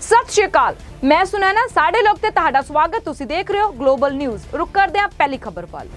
ਸਤਿ ਸ਼੍ਰੀ ਅਕਾਲ। ਮੈਂ ਸੁਨੈਨਾ, ਸਾਡੇ ਲੋਕ ਤੇ ਤੁਹਾਡਾ ਸਵਾਗਤ, ਤੁਸੀਂ ਦੇਖ ਰਹੇ ਹੋ ਗਲੋਬਲ ਨਿਊਜ਼ ਰੁਕ ਕਰਦੇ ਹਾਂ ਪਹਿਲੀ ਖਬਰ ਵੱਲ।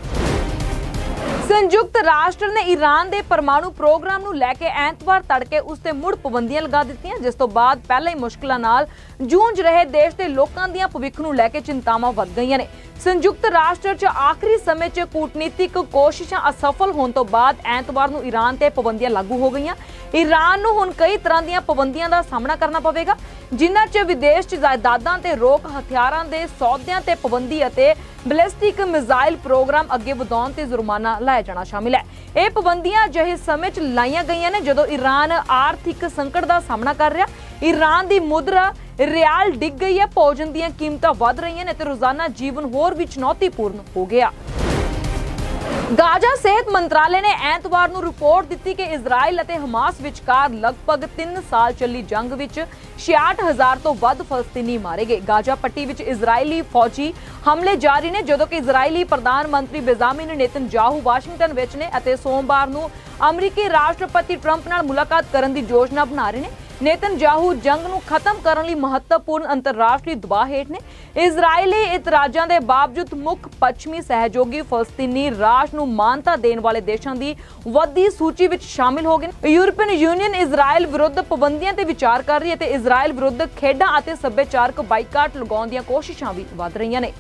ਸੰਯੁਕਤ ਰਾਸ਼ਟਰ ਨੇ ਈਰਾਨ ਦੇ ਪਰਮਾਣੂ ਪ੍ਰੋਗਰਾਮ ਨੂੰ ਲੈ ਕੇ ਐਤਵਾਰ ਤੜਕੇ ਉਸ ਤੇ ਮੁੜ ਪਾਬੰਦੀਆਂ ਲਗਾ ਦਿੱਤੀਆਂ, ਜਿਸ ਤੋਂ ਬਾਅਦ ਪਹਿਲਾਂ ਹੀ ਮੁਸ਼ਕਲਾਂ ਨਾਲ ਜੂਝ ਰਹੇ ਦੇਸ਼ ਦੇ ਲੋਕਾਂ ਦੀਆਂ ਭਵਿੱਖ ਨੂੰ ਲੈ ਕੇ ਚਿੰਤਾਵਾਂ ਵੱਧ ਗਈਆਂ ਨੇ। ਸੰਯੁਕਤ ਰਾਸ਼ਟਰ 'ਚ ਆਖਰੀ ਸਮੇਂ 'ਚ ਕੂਟਨੀਤਿਕ ਕੋਸ਼ਿਸ਼ਾਂ ਅਸਫਲ ਹੋਣ ਤੋਂ ਬਾਅਦ ਐਤਵਾਰ ਨੂੰ ਈਰਾਨ ਤੇ ਪਾਬੰਦੀਆਂ ਲਾਗੂ ਹੋ ਗਈਆਂ। ਈਰਾਨ ਨੂੰ ਹੁਣ ਕਈ ਤਰ੍ਹਾਂ ਦੀਆਂ ਪਾਬੰਦੀਆਂ ਦਾ ਸਾਹਮਣਾ ਕਰਨਾ ਪਵੇਗਾ, ਜਿਨ੍ਹਾਂ 'ਚ ਵਿਦੇਸ਼ 'ਚ ਜਾਇਦਾਦਾਂ ਤੇ ਰੋਕ ਹਥਿਆਰਾਂ ਦੇ ਸੌਦਿਆਂ ਤੇ ਪਾਬੰਦੀ ਅਤੇ ਬਲਿਸਟਿਕ ਮਿਜ਼ਾਈਲ ਪ੍ਰੋਗਰਾਮ ਅੱਗੇ ਵਧਾਉਣ ਤੇ ਜੁਰਮਾਨਾ ਲਾਇਆ ਜਾਣਾ ਸ਼ਾਮਿਲ ਹੈ। ਇਹ ਪਾਬੰਦੀਆਂ ਅਜਿਹੇ ਸਮੇਂ 'ਚ ਲਾਈਆਂ ਗਈਆਂ ਨੇ ਜਦੋਂ ਈਰਾਨ ਆਰਥਿਕ ਸੰਕਟ ਦਾ ਸਾਹਮਣਾ ਕਰ ਰਿਹਾ। ਈਰਾਨ ਦੀ ਮੁਦਰਾ ਰਿਆਲ ਡਿੱਗ ਗਈ ਹੈ, ਭੋਜਨ ਦੀਆਂ ਕੀਮਤਾਂ ਵੱਧ ਰਹੀਆਂ ਨੇ ਤੇ ਰੋਜ਼ਾਨਾ ਜੀਵਨ ਹੋਰ ਵੀ ਚੁਣੌਤੀਪੂਰਨ ਹੋ ਗਿਆ। ਗਾਜ਼ਾ ਸਿਹਤ ਮੰਤਰਾਲੇ ਨੇ ਐਤਵਾਰ ਨੂੰ ਰਿਪੋਰਟ ਦਿੱਤੀ ਕਿ ਇਜ਼ਰਾਈਲ ਅਤੇ ਹਮਾਸ ਵਿਚਕਾਰ ਲਗਭਗ 3 ਸਾਲ ਚੱਲੀ ਜੰਗ ਵਿੱਚ 66000 ਤੋਂ ਵੱਧ ਫਲਸਤੀਨੀ ਮਾਰੇ ਗਏ। ਗਾਜ਼ਾ ਪੱਟੀ ਵਿੱਚ ਇਜ਼ਰਾਈਲੀ ਫੌਜੀ ਹਮਲੇ ਜਾਰੀ ਨੇ, ਜਦੋਂ ਕਿ ਇਜ਼ਰਾਈਲੀ ਪ੍ਰਧਾਨ ਮੰਤਰੀ ਬੇਜ਼ਾਮਿਨ ਨੇਤਨਯਾਹੂ ਵਾਸ਼ਿੰਗਟਨ ਵਿੱਚ ਨੇ ਅਤੇ ਸੋਮਵਾਰ ਨੂੰ ਅਮਰੀਕੀ ਰਾਸ਼ਟਰਪਤੀ ਟਰੰਪ ਨਾਲ ਮੁਲਾਕਾਤ ਕਰਨ ਦੀ ਯੋਜਨਾ ਬਣਾ ਰਹੇ ਨੇ। ਨੇਤਨਯਾਹੂ ਜੰਗ ਨੂੰ ਖਤਮ ਕਰਨ ਲਈ ਮਹੱਤਵਪੂਰਨ ਅੰਤਰਰਾਸ਼ਟਰੀ ਦਬਾਅ ਹੇਠ ਨੇ। ਇਜ਼ਰਾਈਲੀ ਇਤਰਾਜ਼ਾਂ ਦੇ ਬਾਵਜੂਦ ਮੁੱਖ ਪੱਛਮੀ ਸਹਿਯੋਗੀ ਫਲਸਤੀਨੀ ਰਾਜ ਨੂੰ ਮਾਨਤਾ ਦੇਣ ਵਾਲੇ ਦੇਸ਼ਾਂ ਦੀ ਵੱਡੀ ਸੂਚੀ ਵਿੱਚ ਸ਼ਾਮਿਲ ਹੋ ਗਏ ਯੂਰਪੀਅਨ ਯੂਨੀਅਨ ਇਜ਼ਰਾਈਲ ਵਿਰੁੱਧ ਪਾਬੰਦੀਆਂ ਤੇ ਵਿਚਾਰ ਕਰ ਰਹੀ ਹੈ ਤੇ ਇਜ਼ਰਾਈਲ ਵਿਰੁੱਧ ਖੇਡਾਂ ਅਤੇ ਸੱਭਿਆਚਾਰਕ ਬਾਈਕਾਟ ਲਗਾਉਣ ਦੀਆਂ ਕੋਸ਼ਿਸ਼ਾਂ ਵੀ ਵਧ ਰਹੀਆਂ ਨੇ।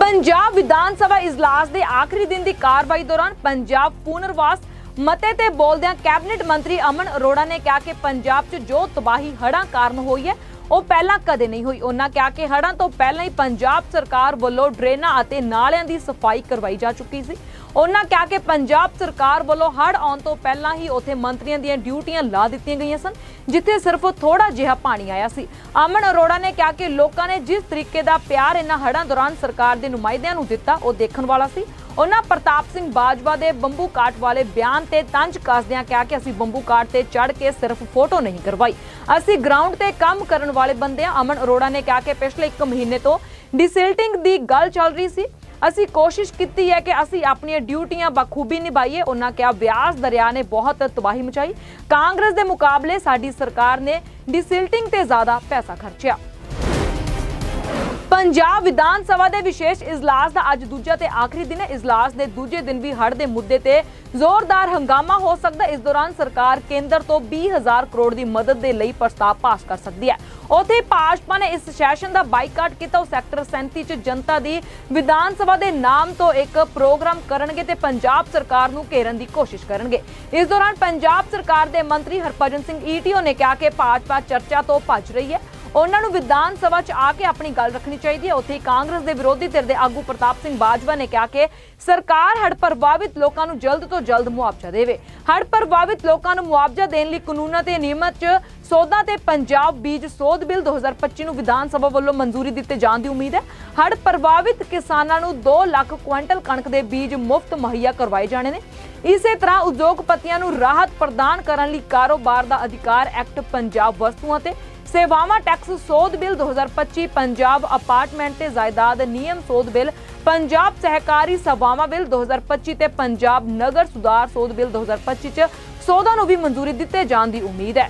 ਪੰਜਾਬ ਵਿਧਾਨ ਸਭਾ ਇਜਲਾਸ ਦੇ ਆਖਰੀ ਦਿਨ ਦੀ ਕਾਰਵਾਈ ਦੌਰਾਨ ਪੰਜਾਬ ਪੁਨਰਵਾਸ ਮਤੇ ਤੇ ਬੋਲਦਿਆਂ ਕੈਬਨਿਟ ਮੰਤਰੀ ਅਮਨ ਅਰੋੜਾ ਨੇ ਕਿਹਾ ਕਿ ਪੰਜਾਬ 'ਚ ਜੋ ਤਬਾਹੀ ਹੜ੍ਹਾਂ ਕਾਰਨ ਹੋਈ ਹੈ, ਉਹ ਪਹਿਲਾਂ ਕਦੇ ਨਹੀਂ ਹੋਈ। ਉਹਨਾਂ ਕਿਹਾ ਕਿ ਹੜ੍ਹਾਂ ਤੋਂ ਪਹਿਲਾਂ ਹੀ ਪੰਜਾਬ ਸਰਕਾਰ ਵੱਲੋਂ ਡਰੇਨਾਂ ਅਤੇ ਨਾਲਿਆਂ ਦੀ ਸਫ਼ਾਈ ਕਰਵਾਈ ਜਾ ਚੁੱਕੀ ਸੀ। ਉਹਨਾਂ ਕਿਹਾ ਕਿ ਪੰਜਾਬ ਸਰਕਾਰ ਵੱਲੋਂ ਹੜ੍ਹ ਆਉਣ ਤੋਂ ਪਹਿਲਾਂ ਹੀ ਉੱਥੇ ਮੰਤਰੀਆਂ ਦੀਆਂ ਡਿਊਟੀਆਂ ਲਾ ਦਿੱਤੀਆਂ ਗਈਆਂ ਸਨ, ਜਿੱਥੇ ਸਿਰਫ ਥੋੜਾ ਜਿਹਾ ਪਾਣੀ ਆਇਆ ਸੀ। ਅਮਨ ਅਰੋੜਾ ਨੇ ਕਿਹਾ ਕਿ ਲੋਕਾਂ ਨੇ ਜਿਸ ਤਰੀਕੇ ਦਾ ਪਿਆਰ ਇਹਨਾਂ ਹੜ੍ਹਾਂ ਦੌਰਾਨ ਸਰਕਾਰ ਦੇ ਨੁਮਾਇੰਦਿਆਂ ਨੂੰ ਦਿੱਤਾ, ਉਹ ਦੇਖਣ ਵਾਲਾ ਸੀ। ਉਹਨਾਂ ਪ੍ਰਤਾਪ ਸਿੰਘ ਬਾਜਵਾ ਦੇ ਬੰਬੂ ਕਾਟ ਵਾਲੇ ਬਿਆਨ ਤੇ ਤੰਜ ਕੱਸਦਿਆਂ ਕਿਹਾ ਕਿ ਅਸੀਂ ਬੰਬੂ ਕਾਟ ਤੇ ਚੜ ਕੇ ਸਿਰਫ ਫੋਟੋ ਨਹੀਂ ਕਰਵਾਈ। ਅਸੀਂ ਗਰਾਊਂਡ ਤੇ ਕੰਮ ਕਰਨ ਵਾਲੇ ਬੰਦੇ ਹਾਂ ਅਮਨ ਅਰੋੜਾ ਨੇ ਕਿਹਾ ਕਿ ਪਿਛਲੇ 1 ਮਹੀਨੇ ਤੋਂ ਡਿਸਿਲਟਿੰਗ ਦੀ ਗੱਲ ਚੱਲ ਰਹੀ ਸੀ। ਅਸੀਂ ਕੋਸ਼ਿਸ਼ ਕੀਤੀ ਹੈ ਕਿ ਅਸੀਂ ਆਪਣੀਆਂ ਡਿਊਟੀਆਂ ਬਖੂਬੀ ਨਿਭਾਈਏ। ਉਹਨਾਂ ਕਿਹਾ ਵਿਆਸ ਦਰਿਆ ਨੇ ਬਹੁਤ ਤਬਾਹੀ ਮਚਾਈ। ਕਾਂਗਰਸ ਦੇ ਮੁਕਾਬਲੇ ਸਾਡੀ ਸਰਕਾਰ ਨੇ ਡਿਸਿਲਟਿੰਗ ਤੇ ਜ਼ਿਆਦਾ ਪੈਸਾ ਖਰਚਿਆ। ਪੰਜਾਬ ਵਿਧਾਨ ਸਭਾ ਦੇ ਵਿਸ਼ੇਸ਼ ਇਜਲਾਸ ਦਾ ਅੱਜ ਦੂਜਾ ਤੇ ਆਖਰੀ ਦਿਨ ਹੈ। ਇਜਲਾਸ ਦੇ ਦੂਜੇ ਦਿਨ ਵੀ ਹੜ੍ਹ ਦੇ ਮੁੱਦੇ ਤੇ ਜ਼ੋਰਦਾਰ ਹੰਗਾਮਾ ਹੋ ਸਕਦਾ ਇਸ ਦੌਰਾਨ ਸਰਕਾਰ ਕੇਂਦਰ ਤੋਂ 20000 ਕਰੋੜ ਦੀ ਮਦਦ ਦੇ ਲਈ ਪ੍ਰਸਤਾਵ ਪਾਸ ਕਰ ਸਕਦੀ ਹੈ। ਉਥੇ ਭਾਜਪਾ ਨੇ ਇਸ ਸੈਸ਼ਨ ਦਾ ਬਾਈਕਾਟ ਕੀਤਾ। ਉਹ ਸੈਕਟਰ 37 ਚ ਜਨਤਾ ਦੀ ਵਿਧਾਨ ਸਭਾ ਦੇ ਨਾਮ ਤੋਂ ਇੱਕ ਪ੍ਰੋਗਰਾਮ ਕਰਨਗੇ ਤੇ ਪੰਜਾਬ ਸਰਕਾਰ ਨੂੰ ਘੇਰਨ ਦੀ ਕੋਸ਼ਿਸ਼ ਕਰਨਗੇ। ਇਸ ਦੌਰਾਨ ਪੰਜਾਬ ਸਰਕਾਰ ਦੇ ਮੰਤਰੀ ਹਰਭਜਨ ਸਿੰਘ ਈਟੀਓ ਨੇ ਕਿਹਾ ਕਿ ਭਾਜਪਾ ਚਰਚਾ ਤੋਂ ਭੱਜ ਰਹੀ ਹੈ। ਉਹਨਾਂ ਨੂੰ ਵਿਧਾਨ ਸਭਾ 'ਚ ਆ ਕੇ ਆਪਣੀ ਗੱਲ ਰੱਖਣੀ ਚਾਹੀਦੀ ਹੈ। ਉੱਥੇ ਕਾਂਗਰਸ ਦੇ ਵਿਰੋਧੀ ਧਿਰ ਦੇ ਆਗੂ ਪ੍ਰਤਾਪ ਸਿੰਘ ਬਾਜਵਾ ਨੇ ਕਿਹਾ ਕਿ ਸਰਕਾਰ ਹੜ੍ਹ ਪ੍ਰਭਾਵਿਤ ਲੋਕਾਂ ਨੂੰ ਜਲਦ ਤੋਂ ਜਲਦ ਮੁਆਵਜ਼ਾ ਦੇਵੇ। ਹੜ੍ਹ ਪ੍ਰਭਾਵਿਤ ਲੋਕਾਂ ਨੂੰ ਮੁਆਵਜ਼ਾ ਦੇਣ ਲਈ ਕਾਨੂੰਨਾਂ ਤੇ ਨਿਯਮਾਂ 'ਚ ਸੋਧਾਂ ਤੇ ਪੰਜਾਬ ਬੀਜ ਸੋਧ ਬਿੱਲ 2025 ਨੂੰ ਵਿਧਾਨ ਸਭਾ ਵੱਲੋਂ ਮਨਜ਼ੂਰੀ ਦਿੱਤੇ ਜਾਣ ਦੀ ਉਮੀਦ ਹੈ। ਹੜ੍ਹ ਪ੍ਰਭਾਵਿਤ ਕਿਸਾਨਾਂ ਨੂੰ 2 ਲੱਖ ਕੁਇੰਟਲ ਕਣਕ ਦੇ ਬੀਜ ਮੁਫਤ ਮੁਹੱਈਆ ਕਰਵਾਏ ਜਾਣੇ ਨੇ। ਇਸੇ ਤਰ੍ਹਾਂ ਉਦਯੋਗਪਤੀਆਂ ਨੂੰ ਰਾਹਤ ਪ੍ਰਦਾਨ ਕਰਨ ਲਈ ਕਾਰੋਬਾਰ ਦਾ ਅਧਿਕਾਰ ਐਕਟ ਪੰਜਾਬ ਵਸਤੂਆਂ ਤੇ ਸੇਵਾਵਾਂ ਟੈਕਸ ਸੋਧ ਬਿੱਲ 2025 ਪੰਜਾਬ ਅਪਾਰਟਮੈਂਟ ਤੇ ਜਾਇਦਾਦ, ਨਿਯਮ ਸੋਧ ਬਿੱਲ, ਪੰਜਾਬ ਸਹਿਕਾਰੀ ਸਭਾਵਾਂ ਬਿੱਲ 2025 ਤੇ ਪੰਜਾਬ ਨਗਰ ਸੁਧਾਰ ਸੋਧ ਬਿੱਲ 2025 ਚ ਸੋਧਾਂ ਨੂੰ ਵੀ ਮਨਜ਼ੂਰੀ ਦਿੱਤੇ ਜਾਣ ਦੀ ਉਮੀਦ ਹੈ।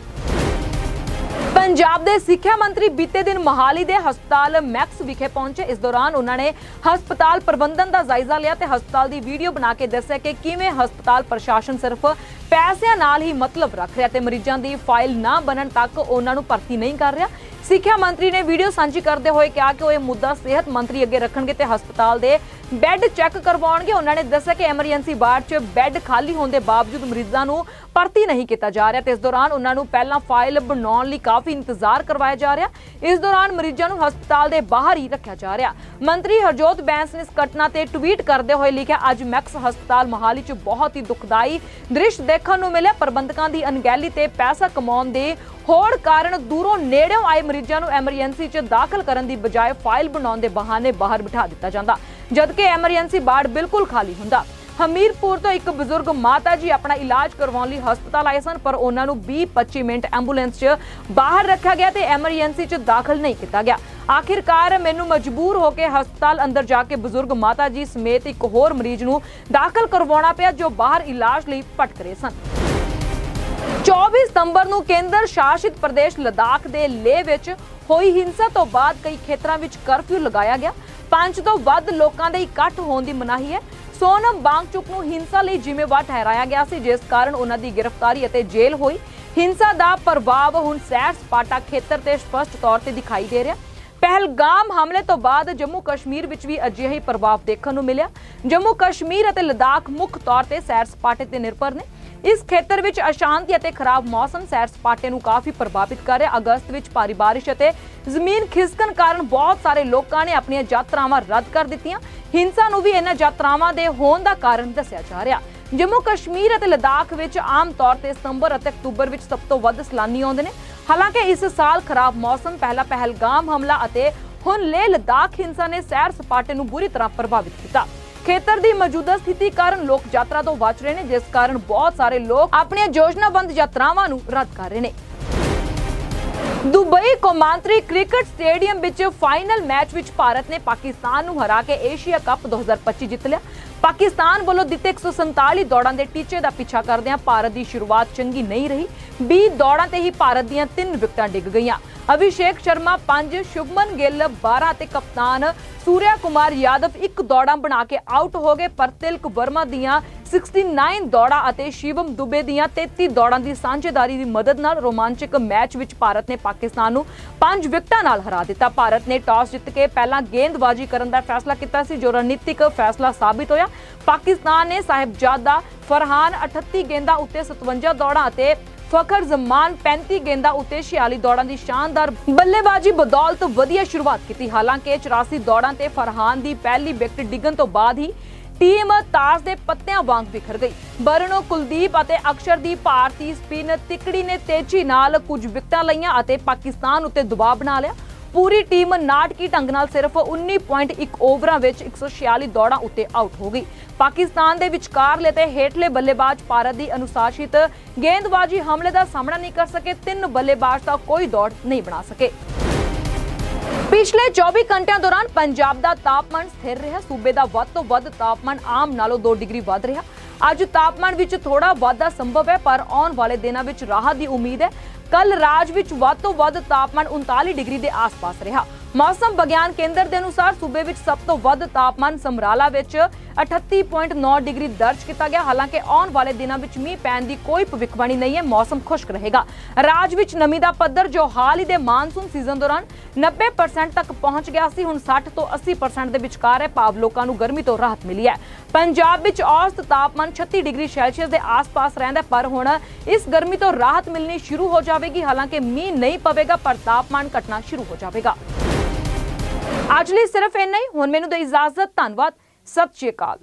ਪੰਜਾਬ ਦੇ ਸਿੱਖਿਆ ਮੰਤਰੀ ਬੀਤੇ ਦਿਨ ਮਹਾਲੀ ਦੇ ਹਸਪਤਾਲ ਮੈਕਸ ਵਿਖੇ ਪਹੁੰਚੇ। ਇਸ ਦੌਰਾਨ ਉਹਨਾਂ ਨੇ ਹਸਪਤਾਲ ਪ੍ਰਬੰਧਨ ਦਾ ਜਾਇਜ਼ਾ ਲਿਆ ਤੇ ਹਸਪਤਾਲ ਦੀ ਵੀਡੀਓ ਬਣਾ ਕੇ ਦੱਸਿਆ ਕਿ ਕਿਵੇਂ ਹਸਪਤਾਲ ਪ੍ਰਸ਼ਾਸਨ ਸਿਰਫ ਪੈਸਿਆਂ ਨਾਲ ਹੀ ਮਤਲਬ ਰੱਖ ਰਿਹਾ ਤੇ ਮਰੀਜ਼ਾਂ ਦੀ ਫਾਈਲ ਨਾ ਬਣਨ ਤੱਕ ਉਹਨਾਂ ਨੂੰ ਭਰਤੀ ਨਹੀਂ ਕਰ ਰਿਹਾ। ਸਿੱਖਿਆ ਮੰਤਰੀ ਨੇ ਵੀਡੀਓ ਸਾਂਝੀ ਕਰਦੇ ਹੋਏ ਕਿਹਾ ਕਿ ਉਹ ਇਹ ਮੁੱਦਾ ਸਿਹਤ ਮੰਤਰੀ ਅੱਗੇ ਰੱਖਣਗੇ ਤੇ ਹਸਪਤਾਲ ਦੇ ਬੈੱਡ ਚੈੱਕ ਕਰਵਾਉਣਗੇ। ਉਹਨਾਂ ਨੇ ਦੱਸਿਆ ਕਿ ਐਮਰਜੈਂਸੀ ਵਾਰਡ 'ਚ ਬੈੱਡ ਖਾਲੀ ਹੋਣ ਦੇ ਬਾਵਜੂਦ ਮਰੀਜ਼ਾਂ ਨੂੰ ਭਰਤੀ ਨਹੀਂ ਕੀਤਾ ਜਾ ਰਿਹਾ ਤੇ ਇਸ ਦੌਰਾਨ ਉਹਨਾਂ ਨੂੰ ਪਹਿਲਾਂ ਫਾਈਲ ਬਣਾਉਣ ਲਈ ਕਾਫੀ ਇੰਤਜ਼ਾਰ ਕਰਵਾਇਆ ਜਾ ਰਿਹਾ। ਇਸ ਦੌਰਾਨ ਮਰੀਜ਼ਾਂ ਨੂੰ ਹਸਪਤਾਲ ਦੇ ਬਾਹਰ ਹੀ ਰੱਖਿਆ ਜਾ ਰਿਹਾ। ਮੰਤਰੀ ਹਰਜੋਤ ਬੈਂਸ ਨੇ ਇਸ ਘਟਨਾ ਤੇ ਟਵੀਟ ਕਰਦੇ ਹੋਏ ਲਿਖਿਆ, ਅੱਜ ਮੈਕਸ ਹਸਪਤਾਲ ਮੋਹਾਲੀ 'ਚ ਬਹੁਤ ਹੀ ਦੁਖਦਾਈ ਦ੍ਰਿਸ਼ ਦੇਖਣ ਨੂੰ ਮਿਲਿਆ। ਪ੍ਰਬੰਧਕਾਂ ਦੀ ਅਣਗਹਿਲੀ ਤੇ ਪੈਸਾ ਕਮਾਉਣ ਦੇ ਹੋੜ ਕਾਰਨ ਦੂਰੋਂ ਨੇੜਿਓਂ ਆਏ ਮਰੀਜ਼ਾਂ ਨੂੰ ਐਮਰਜੈਂਸੀ 'ਚ ਦਾਖਲ ਕਰਨ ਦੀ ਬਜਾਏ ਫਾਈਲ ਬਣਾਉਣ ਦੇ ਬਹਾਨੇ ਬਾਹਰ ਬਿਠਾ ਦਿੱਤਾ ਜਾਂਦਾ, ਜਦਕਿ ਐਮਰਜੈਂਸੀ ਵਾਰਡ ਬਿਲਕੁਲ ਖਾਲੀ ਹੁੰਦਾ। ਹਮੀਰਪੁਰ ਤੋਂ ਇੱਕ ਬਜ਼ੁਰਗ ਮਾਤਾ ਜੀ ਆਪਣਾ ਇਲਾਜ ਕਰਵਾਉਣ ਲਈ ਹਸਪਤਾਲ ਆਏ ਸਨ, ਪਰ ਉਹਨਾਂ ਨੂੰ 20-25 ਮਿੰਟ ਐਂਬੂਲੈਂਸ 'ਚ ਬਾਹਰ ਰੱਖਿਆ ਗਿਆ ਤੇ ਐਮਰਜੈਂਸੀ 'ਚ ਦਾਖਲ ਨਹੀਂ ਕੀਤਾ ਗਿਆ। ਆਖਿਰਕਾਰ ਮੈਨੂੰ ਮਜਬੂਰ ਹੋ ਕੇ ਹਸਪਤਾਲ ਅੰਦਰ ਜਾ ਕੇ ਬਜ਼ੁਰਗ ਮਾਤਾ ਜੀ ਸਮੇਤ ਇੱਕ ਹੋਰ ਮਰੀਜ਼ ਨੂੰ ਦਾਖਲ ਕਰਵਾਉਣਾ ਪਿਆ, ਜੋ ਬਾਹਰ ਇਲਾਜ ਲਈ ਭਟਕ ਰਹੇ ਸਨ। 24 ਸਤੰਬਰ ਨੂੰ ਕੇਂਦਰ ਸ਼ਾਸਿਤ ਪ੍ਰਦੇਸ਼ ਲਦਾਖ ਦੇ ਲੇਹ ਵਿੱਚ ਹੋਈ ਹਿੰਸਾ ਤੋਂ ਬਾਅਦ ਕਈ ਖੇਤਰਾਂ ਵਿੱਚ ਕਰਫਿਊ ਲਗਾਇਆ ਗਿਆ। ਪੰਜ ਤੋਂ ਵੱਧ ਲੋਕਾਂ ਦੇ ਇਕੱਠ ਹੋਣ ਦੀ ਮਨਾਹੀ ਹੈ। ਸੋਨਮ ਬਾਂਗਚੁਕ ਨੂੰ ਹਿੰਸਾ ਲਈ ਜ਼ਿੰਮੇਵਾਰ ਠਹਿਰਾਇਆ ਗਿਆ ਸੀ, ਜਿਸ ਕਾਰਨ ਉਹਨਾਂ ਦੀ ਗ੍ਰਿਫਤਾਰੀ ਅਤੇ ਜੇਲ੍ਹ ਹੋਈ। ਹਿੰਸਾ ਦਾ ਪ੍ਰਭਾਵ ਹੁਣ ਸੈਰ ਸਪਾਟਾ ਖੇਤਰ ਤੇ ਸਪਸ਼ਟ ਤੌਰ ਤੇ ਦਿਖਾਈ ਦੇ ਰਿਹਾ। ਪਹਿਲਗਾਮ ਹਮਲੇ ਤੋਂ ਬਾਅਦ ਜੰਮੂ ਕਸ਼ਮੀਰ ਵਿੱਚ ਵੀ ਅਜਿਹਾ ਹੀ ਪ੍ਰਭਾਵ ਦੇਖਣ ਨੂੰ ਮਿਲਿਆ। ਜੰਮੂ ਕਸ਼ਮੀਰ ਅਤੇ ਲਦਾਖ ਮੁੱਖ ਤੌਰ ਤੇ ਸੈਰ ਸਪਾਟੇ ਤੇ ਨਿਰਭਰ ਨੇ। ਇਸ ਖੇਤਰ ਵਿੱਚ ਅਸ਼ਾਂਤੀ ਅਤੇ ਖਰਾਬ ਮੌਸਮ ਸੈਰ ਸਪਾਟੇ ਨੂੰ ਕਾਫੀ ਪ੍ਰਭਾਵਿਤ ਕਰ ਰਿਹਾ। ਅਗਸਤ ਵਿੱਚ ਭਾਰੀ ਬਾਰਿਸ਼ ਅਤੇ ਜ਼ਮੀਨ ਖਿਸਕਣ ਕਾਰਨ ਬਹੁਤ ਸਾਰੇ ਲੋਕਾਂ ਨੇ ਆਪਣੀਆਂ ਯਾਤਰਾਵਾਂ ਰੱਦ ਕਰ ਦਿੱਤੀਆਂ। ਹਿੰਸਾ ਨੂੰ ਵੀ ਇਹਨਾਂ ਯਾਤਰਾਵਾਂ ਦੇ ਹੋਣ ਦਾ ਕਾਰਨ ਦੱਸਿਆ ਜਾ ਰਿਹਾ। ਜੰਮੂ ਕਸ਼ਮੀਰ ਅਤੇ ਲਦਾਖ ਵਿੱਚ ਆਮ ਤੌਰ ਤੇ ਸਤੰਬਰ ਅਤੇ ਅਕਤੂਬਰ ਵਿੱਚ ਸਭ ਤੋਂ ਵੱਧ ਸੈਲਾਨੀ ਆਉਂਦੇ ਨੇ। ਹਾਲਾਂਕਿ ਇਸ ਸਾਲ ਖਰਾਬ ਮੌਸਮ, ਪਹਿਲਾ ਪਹਿਲਗਾਮ ਹਮਲਾ ਅਤੇ ਹੁਣ ਲੇਹ ਲਦਾਖ ਹਿੰਸਾ ਨੇ ਸੈਰ ਸਪਾਟੇ ਨੂੰ ਬੁਰੀ ਤਰ੍ਹਾਂ ਪ੍ਰਭਾਵਿਤ ਕੀਤਾ। ਖੇਤਰ ਦੀ ਮੌਜੂਦਾ ਸਥਿਤੀ ਕਾਰਨ ਲੋਕ ਯਾਤਰਾ ਤੋਂ ਬਚ ਰਹੇ ਨੇ, ਜਿਸ ਕਾਰਨ ਬਹੁਤ ਸਾਰੇ ਲੋਕ ਆਪਣੀਆਂ ਯੋਜਨਾਬੰਦ ਯਾਤਰਾਵਾਂ ਨੂੰ ਰੱਦ ਕਰ ਰਹੇ ਨੇ। ਦੁਬਈ ਕੌਮਾਂਤਰੀ ਕ੍ਰਿਕਟ ਸਟੇਡੀਅਮ ਵਿੱਚ ਫਾਈਨਲ ਮੈਚ ਵਿੱਚ ਭਾਰਤ ਨੇ ਪਾਕਿਸਤਾਨ ਨੂੰ ਹਰਾ ਕੇ ਏਸ਼ੀਆ ਕੱਪ 2025 ਜਿੱਤ ਲਿਆ। ਪਾਕਿਸਤਾਨ ਵੱਲੋਂ ਦਿੱਤੇ 147 ਦੌੜਾਂ ਦੇ ਟੀਚੇ ਦਾ ਪਿੱਛਾ ਕਰਦਿਆਂ ਭਾਰਤ ਦੀ ਸ਼ੁਰੂਆਤ ਚੰਗੀ ਨਹੀਂ ਰਹੀ। 20 ਦੌੜਾਂ ਤੇ ਹੀ ਭਾਰਤ ਦੀਆਂ 3 ਵਿਕਟਾਂ ਡਿੱਗ ਗਈਆਂ। ਅਭਿਸ਼ੇਕ ਸ਼ਰਮਾ 5 ਸ਼ੁਭਮਨ ਗਿੱਲ 12 ਤੇ ਕਪਤਾਨ ਸੂਰਿਆ ਕੁਮਾਰ ਯਾਦਵ ਇੱਕ ਦੌੜਾਂ ਬਣਾ ਕੇ ਆਊਟ ਹੋ ਗਏ, ਪਰ ਤਿਲਕ ਵਰਮਾ ਦੀਆਂ 69 ਦੌੜਾਂ ਅਤੇ ਸ਼ਿਵਮ ਦੁਬੇ ਦੀਆਂ 33 ਦੌੜਾਂ ਦੀ ਸਾਂਝੇਦਾਰੀ ਦੀ ਮਦਦ ਨਾਲ ਰੋਮਾਂਚਕ ਮੈਚ ਵਿੱਚ ਭਾਰਤ ਨੇ ਪਾਕਿਸਤਾਨ ਨੂੰ 5 ਵਿਕਟਾਂ ਨਾਲ ਹਰਾ ਦਿੱਤਾ। ਭਾਰਤ ਨੇ ਟਾਸ ਜਿੱਤ ਕੇ ਪਹਿਲਾਂ ਗੇਂਦਬਾਜ਼ੀ ਕਰਨ ਦਾ ਫੈਸਲਾ ਕੀਤਾ ਸੀ, ਜੋ ਰਣਨੀਤਿਕ ਫੈਸਲਾ ਸਾਬਿਤ ਹੋਇਆ। ਪਾਕਿਸਤਾਨ ਨੇ ਸਾਹਿਬਜ਼ਾਦਾ ਫਰਹਾਨ 38 ਗੇਂਦਾਂ ਉੱਤੇ 57 ਦੌੜਾਂ ਅਤੇ ਫਖਰ ਜ਼ਮਾਨ 35 ਗੇਂਦਾਂ ਉੱਤੇ 46 ਦੌੜਾਂ ਦੀ ਸ਼ਾਨਦਾਰ ਬੱਲੇਬਾਜ਼ੀ ਬਦੌਲਤ ਵਧੀਆ ਸ਼ੁਰੂਆਤ ਕੀਤੀ। ਹਾਲਾਂਕਿ 84 ਦੌੜਾਂ ਤੇ ਫਰਹਾਨ ਦੀ ਪਹਿਲੀ ਵਿਕਟ ਡਿੱਗਣ ਤੋਂ ਬਾਅਦ ਹੀ ਟੀਮ ਤਾਸ਼ ਦੇ ਪੱਤਿਆਂ ਵਾਂਗ ਵਿਖਰ ਗਈ। ਬਰਨੋ ਕੁਲਦੀਪ ਅਤੇ ਅਕਸ਼ਰ ਦੀ ਭਾਰਤੀ ਸਪਿਨ ਤਿਕੜੀ ਨੇ ਤੇਜ਼ੀ ਨਾਲ ਕੁਝ ਵਿਕਟਾਂ ਲਈਆਂ ਅਤੇ ਪਾਕਿਸਤਾਨ ਉੱਤੇ ਦਬਾਅ ਬਣਾ ਲਿਆ। ਪੂਰੀ ਟੀਮ ਨਾਟਕੀ ਢੰਗ ਨਾਲ ਸਿਰਫ 19.1 ਓਵਰਾਂ ਵਿੱਚ 146 ਦੌੜਾਂ ਉੱਤੇ ਆਊਟ ਹੋ ਗਈ। ਪਾਕਿਸਤਾਨ ਦੇ ਵਿਚਕਾਰਲੇ ਤੇ ਹੇਠਲੇ ਬੱਲੇਬਾਜ਼ ਭਾਰਤ ਦੀ ਅਨੁਸ਼ਾਸਿਤ ਗੇਂਦਬਾਜ਼ੀ ਹਮਲੇ ਦਾ ਸਾਹਮਣਾ ਨਹੀਂ ਕਰ ਸਕੇ, ਤਿੰਨ ਬੱਲੇਬਾਜ਼ ਤਾਂ ਕੋਈ ਦੌੜ ਨਹੀਂ ਬਣਾ ਸਕੇ। ਪਿਛਲੇ 24 ਘੰਟਿਆਂ ਦੌਰਾਨ ਪੰਜਾਬ ਦਾ ਤਾਪਮਾਨ ਸਥਿਰ ਰਿਹਾ। ਸੂਬੇ ਦਾ ਵੱਧ ਤੋਂ ਵੱਧ ਤਾਪਮਾਨ ਆਮ ਨਾਲੋਂ 2 ਡਿਗਰੀ ਵੱਧ ਰਿਹਾ। ਅੱਜ ਤਾਪਮਾਨ ਵਿੱਚ ਥੋੜਾ ਵਾਧਾ ਸੰਭਵ ਹੈ, ਪਰ ਆਉਣ ਵਾਲੇ ਦਿਨਾਂ ਵਿੱਚ ਰਾਹਤ ਦੀ ਉਮੀਦ ਹੈ। ਕੱਲ ਰਾਜ ਵਿੱਚ ਵੱਧ ਤੋਂ ਵੱਧ ਤਾਪਮਾਨ 39 ਡਿਗਰੀ ਦੇ ਆਸ-ਪਾਸ ਰਿਹਾ। ਮੌਸਮ ਵਿਗਿਆਨ ਕੇਂਦਰ ਦੇ ਅਨੁਸਾਰ ਸੂਬੇ ਵਿੱਚ ਸਭ ਤੋਂ ਵੱਧ ਤਾਪਮਾਨ ਸਮਰਾਲਾ ਵਿੱਚ 38.9 ਡਿਗਰੀ ਦਰਜ ਕੀਤਾ ਗਿਆ। ਹਾਲਾਂਕਿ ਆਉਣ ਵਾਲੇ ਦਿਨਾਂ ਵਿੱਚ ਮੀਂਹ ਪੈਣ ਦੀ ਕੋਈ ਭਵਿੱਖਬਾਣੀ ਨਹੀਂ ਹੈ। ਮੌਸਮ ਖੁਸ਼ਕ ਰਹੇਗਾ। ਰਾਜ ਵਿੱਚ ਨਮੀ ਦਾ ਪੱਧਰ ਜੋ ਹਾਲ ਹੀ ਦੇ ਮਾਨਸੂਨ ਸੀਜ਼ਨ ਦੌਰਾਨ 90% ਤੱਕ ਪਹੁੰਚ ਗਿਆ ਸੀ, ਹੁਣ 60 ਤੋਂ 80% ਦੇ ਵਿਚਕਾਰ ਹੈ। ਭਾਵ ਲੋਕਾਂ ਨੂੰ ਗਰਮੀ ਤੋਂ ਰਾਹਤ ਮਿਲੀ ਹੈ। ਪੰਜਾਬ ਵਿੱਚ ਔਸਤ ਤਾਪਮਾਨ 36 ਡਿਗਰੀ ਸੈਲਸੀਅਸ ਦੇ ਆਸ-ਪਾਸ ਰਹਿੰਦਾ ਪਰ ਹੁਣ ਇਸ ਗਰਮੀ ਤੋਂ ਰਾਹਤ ਮਿਲਣੀ ਸ਼ੁਰੂ ਹੋ ਜਾਵੇਗੀ। ਹਾਲਾਂਕਿ ਮੀਂਹ ਨਹੀਂ ਪਵੇਗਾ, ਪਰ ਤਾਪਮਾਨ ਘਟਣਾ ਸ਼ੁਰੂ ਹੋ ਜਾਵੇਗਾ। ਅੱਜ ਲਈ ਸਿਰਫ ਇੰਨਾ ਹੀ। ਹੁਣ ਮੈਨੂੰ ਦੇ ਇਜਾਜ਼ਤ। ਧੰਨਵਾਦ। ਸਤਿ ਸ਼੍ਰੀ ਅਕਾਲ।